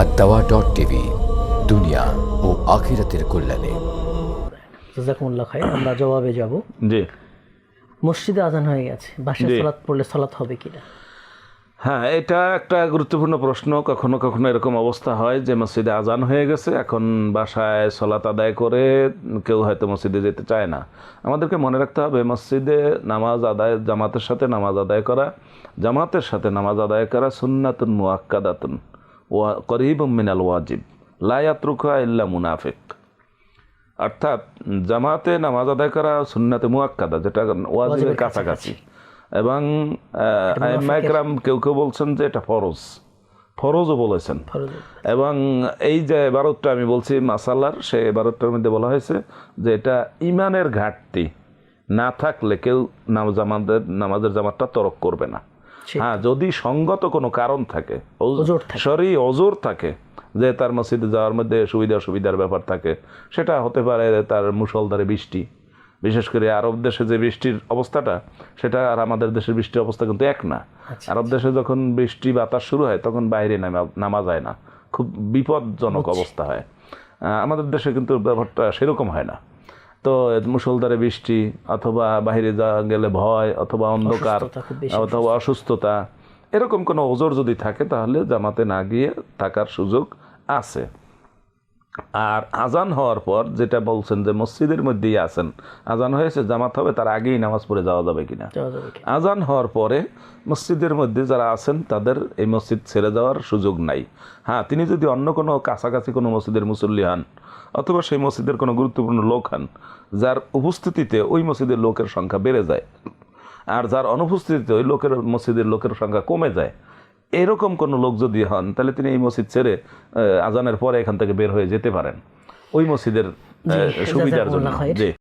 আর দাওয়া dot TV দুনিয়া ও আখিরাতের কল্যাণে। জাজাকুমুল্লাহ খাই আমরা জবাবে যাব। জি। মসজিদে আজান হয়ে গেছে বাসায় সালাত পড়লে সালাত হবে কিনা? হ্যাঁ এটা একটা গুরুত্বপূর্ণ প্রশ্ন। কখনো কখনো এরকম অবস্থা হয় যে মসজিদে আজান হয়ে গেছে এখন বাসায় সলাত আদায় করে কেউ হয়তো মসজিদে যেতে চায় না। আমাদেরকে মনে রাখতে হবে মসজিদে নামাজ আদায় জামাতের সাথে নামাজ আদায় করা জামাতের সাথে নামাজ আদায় করা সুন্নাতুন মুয়াক্কাদাতুন ওয়া করিব মিনাল ওয়াজিব। লায়াত্রুকা ইল্লা মুনাফিক। অর্থাৎ জামাতে নামাজ আদায় করা সুন্নাতে মুয়াক্কাদা যেটা ওয়াজিবের কাছাকাছি। এবং আইমাইকরাম কেউ কেউ বলছেন যে এটা ফরজ। ফরজও বলেছেন। এবং এই যে এবারতটা আমি বলছি মাসালার সে এবারতটার মধ্যে বলা হয়েছে যে এটা ইমানের ঘাটতি না থাকলে কেউ নামাজ আমাদের নামাজের জামাতটা তরক করবে না। হ্যাঁ যদি সঙ্গত কোনো কারণ থাকে সরি অজোর থাকে যে তার মসজিদে যাওয়ার মধ্যে সুবিধা অসুবিধার ব্যাপার থাকে সেটা হতে পারে তার মুসলধারে বৃষ্টি। বিশেষ করে আরব দেশে যে বৃষ্টির অবস্থাটা সেটা আর আমাদের দেশের বৃষ্টির অবস্থা কিন্তু এক না। আচ্ছা, আরব দেশে যখন বৃষ্টি বাতাস শুরু হয় তখন বাইরে নামা নামা যায় না। খুব বিপজ্জনক অবস্থা হয়। আমাদের দেশে কিন্তু ব্যাপারটা সেরকম হয় না। তো মুসলধারে বৃষ্টি অথবা বাহিরে যাওয়া গেলে ভয় অথবা অন্ধকার অথবা অসুস্থতা এরকম কোনো ওজোর যদি থাকে তাহলে জামাতে না গিয়ে থাকার সুযোগ আছে। আর আজান হওয়ার পর যেটা বলছেন যে মসজিদের মধ্যেই আছেন আজান হয়েছে জামাত হবে তার আগেই নামাজ পড়ে যাওয়া যাবে কিনা? আজান হওয়ার পরে মসজিদের মধ্যে যারা আছেন তাদের এই মসজিদ ছেড়ে যাওয়ার সুযোগ নাই। হ্যাঁ তিনি যদি অন্য কোনো কাছাকাছি কোনো মসজিদের মুসল্লি হন অথবা সেই মসজিদের কোনো গুরুত্বপূর্ণ লোক হন যার উপস্থিতিতে ওই মসজিদের লোকের সংখ্যা বেড়ে যায় আর যার অনুপস্থিতিতে ওই লোকের মসজিদের লোকের সংখ্যা কমে যায় এরকম কোনো লোক যদি হন তাহলে তিনি এই মসজিদ ছেড়ে আজানের পরে এখান থেকে বের হয়ে যেতে পারেন। ওই মসজিদের সুবিধার জন্য। জি।